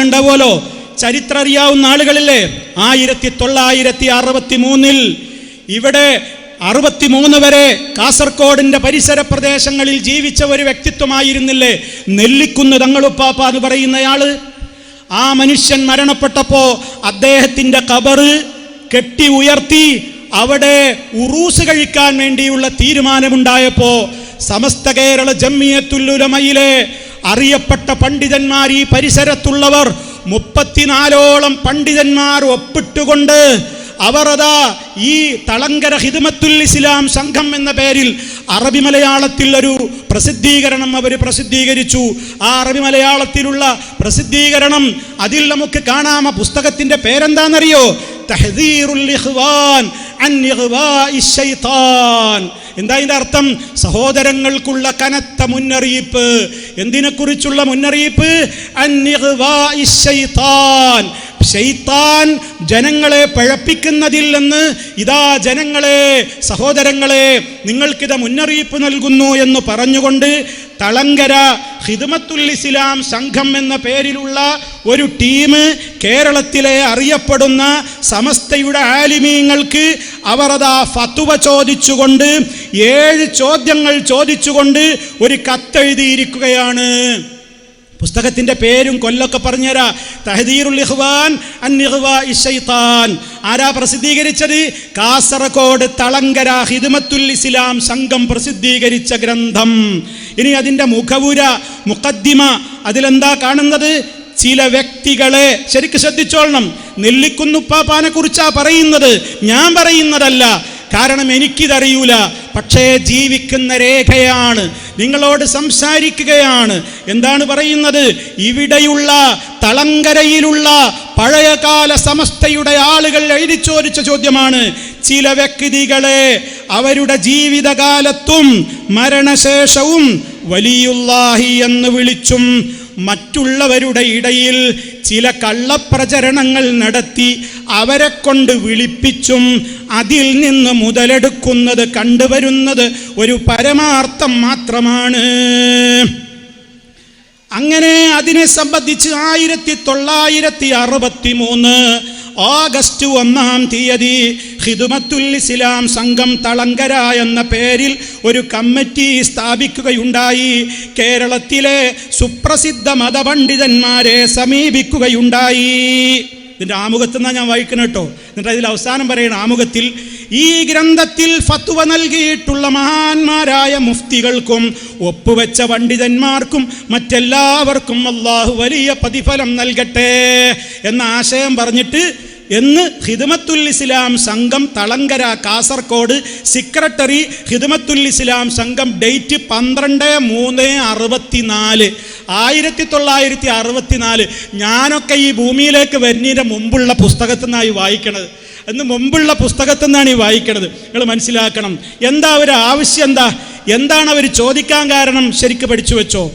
ഉണ്ടാവുമല്ലോ ചരിത്രം അറിയാവുന്ന ആളുകളില്ലേ? ആയിരത്തി തൊള്ളായിരത്തി അറുപത്തി മൂന്നിൽ ഇവിടെ അറുപത്തിമൂന്ന് വരെ കാസർഗോഡിന്റെ പരിസര പ്രദേശങ്ങളിൽ ജീവിച്ച ഒരു വ്യക്തിത്വമായിരുന്നില്ലേ? നെല്ലിക്കുന്ന് തങ്ങളുപ്പാപ്പ എന്ന് പറയുന്നയാൾ. ആ മനുഷ്യൻ മരണപ്പെട്ടപ്പോ അദ്ദേഹത്തിന്റെ കബറ് കെട്ടി ഉയർത്തി അവിടെ ഉറൂസ് കഴിക്കാൻ വേണ്ടിയുള്ള തീരുമാനമുണ്ടായപ്പോ സമസ്ത കേരള ജമ്മിയത്തുല്ലുലമയിലെ അറിയപ്പെട്ട പണ്ഡിതന്മാർ ഈ പരിസരത്തുള്ളവർ മുപ്പത്തിനാലോളം പണ്ഡിതന്മാർ ഒപ്പിട്ടുകൊണ്ട് അവർ അതാ ഈ തളങ്കര ഹിദമത്തുൽ ഇസ്ലാം സംഘം എന്ന പേരിൽ അറബി മലയാളത്തിൽ ഒരു പ്രസിദ്ധീകരണം അവർ പ്രസിദ്ധീകരിച്ചു. ആ അറബി മലയാളത്തിലുള്ള പ്രസിദ്ധീകരണം അതിൽ നമുക്ക് കാണാമ പുസ്തകത്തിന്റെ പേരെന്താണെന്നറിയോ? തഹദീറുൽ ഇഹ്വാൻ എന്താ ഇതിന്റെ അർത്ഥം? സഹോദരങ്ങൾക്കുള്ള കനത്ത മുന്നറിയിപ്പ്. എന്തിനെക്കുറിച്ചുള്ള മുന്നറിയിപ്പ്? ശൈത്താൻ ജനങ്ങളെ പഴപ്പിക്കുന്നതിൽ നിന്ന് ഇതാ ജനങ്ങളെ സഹോദരങ്ങളെ നിങ്ങൾക്കിത് മുന്നറിയിപ്പ് നൽകുന്നു എന്ന് പറഞ്ഞുകൊണ്ട് തളങ്കര ഹിദ്മത്തുൽ ഇസ്ലാം സംഘം എന്ന പേരിലുള്ള ഒരു ടീം കേരളത്തിലെ അറിയപ്പെടുന്ന സമസ്തയുടെ ആലിമീങ്ങൾക്ക് അവർ അതാ ഫത്തുവ ചോദിച്ചുകൊണ്ട് ഏഴ് ചോദ്യങ്ങൾ ചോദിച്ചുകൊണ്ട് ഒരു കത്തെഴുതിയിരിക്കുകയാണ്. പുസ്തകത്തിന്റെ പേരും കൊല്ലൊക്കെ പറഞ്ഞുതരാ. തഹദീറുൽ ഇഖ്വാഇ ശൈത്താൻ ആരാ പ്രസിദ്ധീകരിച്ചത്? കാസർഗോഡ് തളങ്കര ഹിദ്മത്തുൽ ഇസ്ലാം സംഘം പ്രസിദ്ധീകരിച്ച ഗ്രന്ഥം. ഇനി അതിന്റെ മുഖവുര മുഖദ്ദിമ അതിലെന്താ കാണുന്നത്? ചില വ്യക്തികളെ ശരിക്ക് ശ്രദ്ധിച്ചോളണം. നെല്ലിക്കുന്നുപ്പാപ്പാനെ കുറിച്ചാ പറയുന്നത്. ഞാൻ പറയുന്നതല്ല. കാരണം എനിക്കിതറിയൂല. പക്ഷേ ജീവിക്കുന്ന രേഖയാണ്. നിങ്ങളോട് സംസാരിക്കുകയാണ്. എന്താണ് പറയുന്നത്? ഇവിടെയുള്ള തളങ്കരയിലുള്ള പഴയകാല സമസ്തയുടെ ആളുകൾ എഴുതി ചോദിച്ച ചോദ്യമാണ്. ചില വ്യക്തികളെ അവരുടെ ജീവിതകാലത്തും മരണശേഷവും വലിയുള്ളാഹി എന്ന് വിളിച്ചും മറ്റുള്ളവരുടെ ഇടയിൽ ചില കള്ളപ്രചരണങ്ങൾ നടത്തി അവരെ കൊണ്ട് വിളിപ്പിച്ചും അതിൽ നിന്ന് മുതലെടുക്കുന്നത് കണ്ടുവരുന്നത് ഒരു പരമാർത്ഥം മാത്രമാണ്. അങ്ങനെ അതിനെ സംബന്ധിച്ച് ആയിരത്തി തൊള്ളായിരത്തി അറുപത്തി മൂന്ന് ഓഗസ്റ്റ് ഒന്നാം തീയതി ഹിദുമത്തുൽ ഇസ്ലാം സംഘം തളങ്കര എന്ന പേരിൽ ഒരു കമ്മിറ്റി സ്ഥാപിക്കുകയുണ്ടായി. കേരളത്തിലെ സുപ്രസിദ്ധ മതപണ്ഡിതന്മാരെ സമീപിക്കുകയുണ്ടായി. ഇതിന്റെ ആമുഖത്ത് എന്നാൽ ഞാൻ വായിക്കണം കേട്ടോ. എന്നിട്ട് അതിൽ അവസാനം പറയുന്ന ആമുഖത്തിൽ ഈ ഗ്രന്ഥത്തിൽ ഫത്വ നൽകിയിട്ടുള്ള മഹാന്മാരായ മുഫ്തികൾക്കും ഒപ്പുവെച്ച പണ്ഡിതന്മാർക്കും മറ്റെല്ലാവർക്കും അള്ളാഹു വലിയ പ്രതിഫലം നൽകട്ടെ എന്ന ആശയം പറഞ്ഞിട്ട് എന്ന് ഹിദമത്തുൽ ഇസ്ലാം സംഘം തളങ്കര കാസർഗോഡ് സെക്രട്ടറി ഹിദമത്തുൽ ഇസ്ലാം സംഘം ഡേറ്റ് പന്ത്രണ്ട് മൂന്ന് അറുപത്തിനാല്. ആയിരത്തി തൊള്ളായിരത്തി അറുപത്തിനാല് ഞാനൊക്കെ ഈ ഭൂമിയിലേക്ക് വരുന്നതിന് മുമ്പുള്ള പുസ്തകത്തിൽ നിന്നായി വായിക്കണത്. എന്ന് മുമ്പുള്ള പുസ്തകത്തിൽ നിന്നാണ് ഈ വായിക്കണത്. നിങ്ങൾ മനസ്സിലാക്കണം. എന്താ അവർ ആവശ്യം എന്താ? എന്താണ് അവർ ചോദിക്കാൻ കാരണം? ശരിക്ക് പഠിച്ചു വെച്ചോ.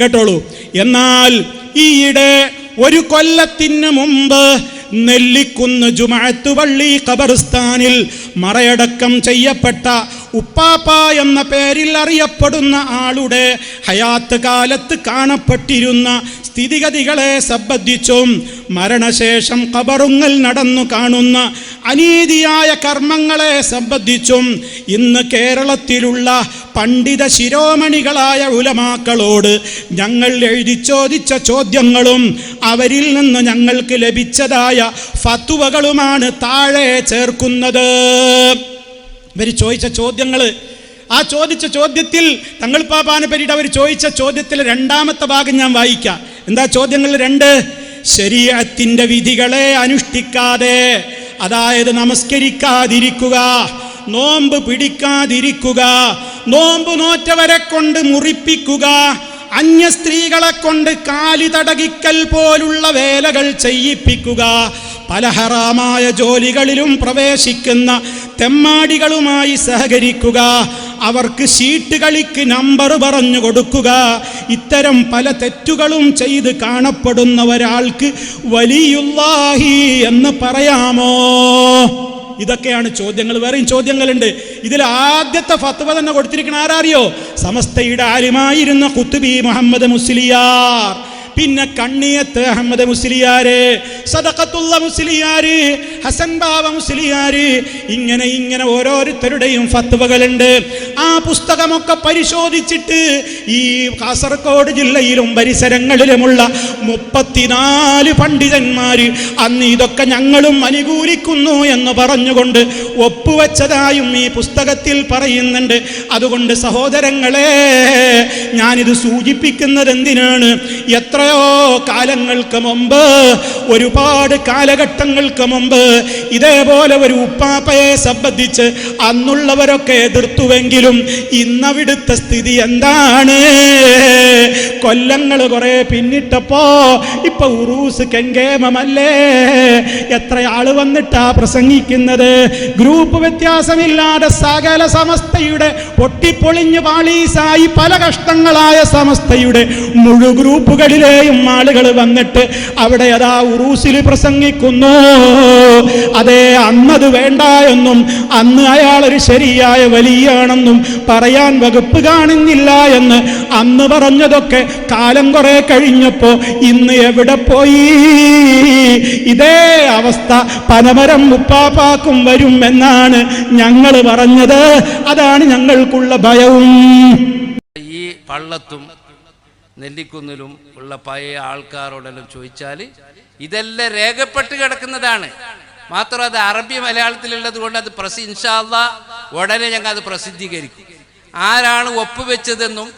കേട്ടോളൂ. എന്നാൽ ഈയിടെ ഒരു കൊല്ലത്തിന് മുമ്പ് നെല്ലിക്കുന്ന് ജുമാഅത്ത് പള്ളി ഖബർസ്ഥാനിൽ മറയടക്കം ചെയ്യപ്പെട്ട ഉപ്പാപ്പ എന്ന പേരിൽ അറിയപ്പെടുന്ന ആളുടെ ഹയാത്ത് കാലത്ത് കാണപ്പെട്ടിരുന്ന സ്ഥിതിഗതികളെ സംബന്ധിച്ചും മരണശേഷം കബറുങ്ങൽ നടന്നു കാണുന്ന അനീതിയായ കർമ്മങ്ങളെ സംബന്ധിച്ചും ഇന്ന് കേരളത്തിലുള്ള പണ്ഡിത ശിരോമണികളായ ഉലമാക്കളോട് ഞങ്ങൾ എഴുതി ചോദിച്ച ചോദ്യങ്ങളും അവരിൽ നിന്ന് ഞങ്ങൾക്ക് ലഭിച്ചതായ ഫത്തുവകളുമാണ് താഴെ ചേർക്കുന്നത്. ഇവർ ചോദിച്ച ചോദ്യങ്ങൾ ആ ചോദിച്ച ചോദ്യത്തിൽ തങ്ങൾ പാപാന പറ്റിയിട്ട് അവർ ചോദിച്ച ചോദ്യത്തിൽ രണ്ടാമത്തെ ഭാഗം ഞാൻ വായിക്കാം. എന്താ ചോദ്യങ്ങൾ രണ്ട്? ശരീരത്തിന്റെ വിധികളെ അനുഷ്ഠിക്കാതെ അതായത് നമസ്കരിക്കാതിരിക്കുക നോമ്പ് പിടിക്കാതിരിക്കുക നോമ്പ് നോറ്റവരെ കൊണ്ട് മുറിപ്പിക്കുക അന്യ സ്ത്രീകളെ കൊണ്ട് കാലി തടകിക്കൽ പോലുള്ള വേലകൾ ചെയ്യിപ്പിക്കുക പല ഹറാമായ ജോലികളിലും പ്രവേശിക്കുന്ന തെമ്മാടികളുമായി സഹകരിക്കുക. അവർക്ക് ഷീട്ട് കളിക്ക് നമ്പർ പറഞ്ഞു കൊടുക്കുക. ഇത്തരം പല തെറ്റുകളും ചെയ്ത് കാണപ്പെടുന്ന ഒരാൾക്ക് വലിയുല്ലാഹി എന്ന് പറയാമോ? ഇതൊക്കെയാണ് ചോദ്യങ്ങൾ. വേറെയും ചോദ്യങ്ങളുണ്ട്. ഇതിൽ ആദ്യത്തെ ഫത്വ തന്നെ കൊടുത്തിരിക്കുന്ന ആരാറിയോ? സമസ്തയുടെ ആലിമായിരുന്ന കുത്തുബി മുഹമ്മദ് മുസ്ലിയാർ. പിന്നെ കണ്ണിയത്ത് അഹമ്മദ് മുസ്ലിയാര് സദഖത്തുള്ള മുസ്ലിയാര് ഹസൻ ബാബ മുസ്ലിയാര് ഇങ്ങനെ ഇങ്ങനെ ഓരോരുത്തരുടെയും ഫത്വകളുണ്ട്. ആ പുസ്തകമൊക്കെ പരിശോധിച്ചിട്ട് ഈ കാസർഗോഡ് ജില്ലയിലും പരിസരങ്ങളിലുമുള്ള മുപ്പത്തിനാല് പണ്ഡിതന്മാര് അന്ന് ഇതൊക്കെ ഞങ്ങളും അനുകൂലിക്കുന്നു എന്ന് പറഞ്ഞുകൊണ്ട് ഒപ്പുവെച്ചതായും ഈ പുസ്തകത്തിൽ പറയുന്നുണ്ട്. അതുകൊണ്ട് സഹോദരങ്ങളെ ഞാനിത് സൂചിപ്പിക്കുന്നത് എന്തിനാണ് എത്രയോ കാലങ്ങൾക്ക് മുമ്പ് ഒരുപാട് കാലഘട്ടങ്ങൾക്ക് മുമ്പ് ഇതേപോലെ ഒരു ഉപ്പാപ്പയെ സംബന്ധിച്ച് അന്നുള്ളവരൊക്കെ എതിർത്തുവെങ്കിലും ഇന്നവിടുത്തെ സ്ഥിതി എന്താണ്? കൊല്ലങ്ങൾ കുറെ പിന്നിട്ടപ്പോ ഇപ്പൊ ഉറൂസ് കെങ്കേമമല്ലേ? എത്ര ആൾ വന്നിട്ടാ പ്രസംഗിക്കുന്നത്? ഗ്രൂപ്പ് വ്യത്യാസമില്ലാതെ സകല സമസ്തയുടെ പൊട്ടിപ്പൊളിഞ്ഞു പാളീസായി പല കഷ്ടങ്ങളായ സമസ്തയുടെ മുഴു ഗ്രൂപ്പുകളിലെയും ആളുകൾ വന്നിട്ട് അവിടെ അതാ ഉറൂസിൽ പ്രസംഗിക്കുന്നു. അതേ അന്നത് വേണ്ട എന്നും അന്ന് അയാൾ ഒരു ശരിയായ വലിയാണെന്നും പറയാൻ വകുപ്പ് കാണുന്നില്ല എന്ന് അന്ന് പറഞ്ഞതൊക്കെ കാലം കുറെ കഴിഞ്ഞപ്പോ ഇന്ന് എവിടെ പോയി? ഇതേ അവസ്ഥ പനമരം ഉപ്പാപ്പാക്കും വരും എന്നാണ് ഞങ്ങൾ പറഞ്ഞത്. അതാണ് ഞങ്ങൾക്കുള്ള ഭയവും ഈ പള്ളത്തും നെല്ലിക്കുന്നിലും ഉള്ള പഴയ ആൾക്കാരോടെല്ലാം ചോദിച്ചാൽ ഇതെല്ലാം രേഖപ്പെട്ട് കിടക്കുന്നതാണ്. മാത്രം അത് അറബി മലയാളത്തിലുള്ളത് കൊണ്ട് അത് പ്രസി ഇൻഷാല്ല ഉടനെ ഞങ്ങൾ അത് പ്രസിദ്ധീകരിക്കും. ആരാണ് ഒപ്പ് വെച്ചതെന്നും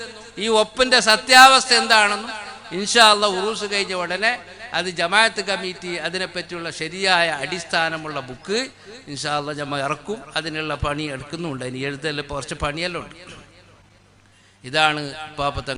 ഈ ഒപ്പിന്റെ സത്യാവസ്ഥ എന്താണെന്നും ഇൻഷാല്ല ഉറൂസ് കഴിഞ്ഞ ഉടനെ അത് ജമാഅത്ത് കമ്മിറ്റി അതിനെപ്പറ്റിയുള്ള ശരിയായ അടിസ്ഥാനമുള്ള ബുക്ക് ഇൻഷാല്ല ഞമ്മ ഇറക്കും. അതിനുള്ള പണി എടുക്കുന്നുണ്ട്. ഇനി എഴുതല്ല കുറച്ച് പണിയെല്ലാം ഉണ്ട്. ഇതാണ് പാപ്പത്ത